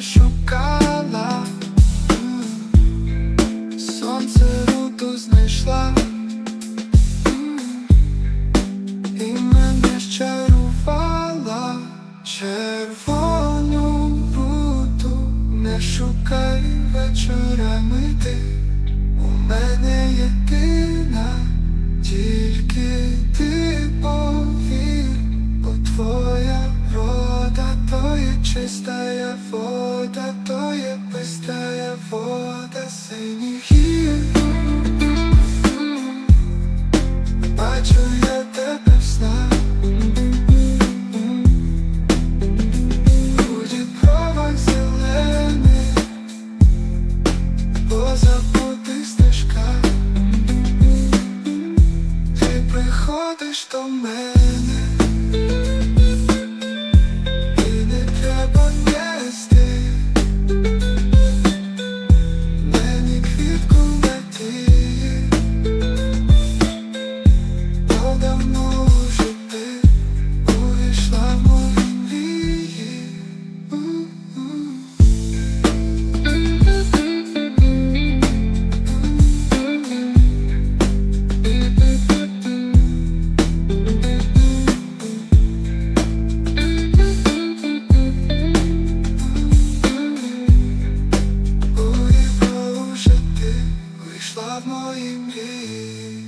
шукала, сонце руду знайшла. І мене щарувала. Червону руду, не шукай вечорами ти. У мене є. Чистая вода, то є пистая вода синіх. Бачу я тебе в снах. У дібровах зелених По забутих стежках Ти приходиш до мене мої мрії,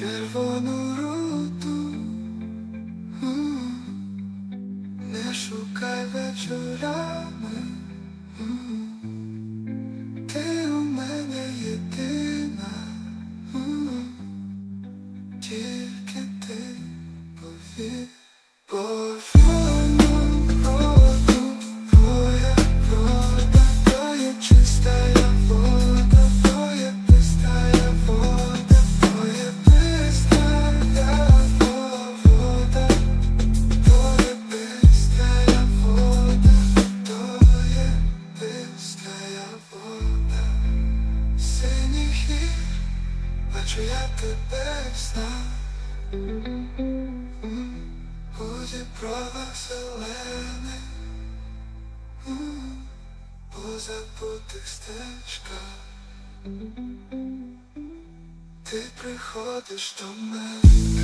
червону руту. Не шукай вечорами. Ти у мене єдина. Тільки ти повір. Бо бачу я тебе знав. У Буде права зелених по забутих стежках. Ти приходиш до мене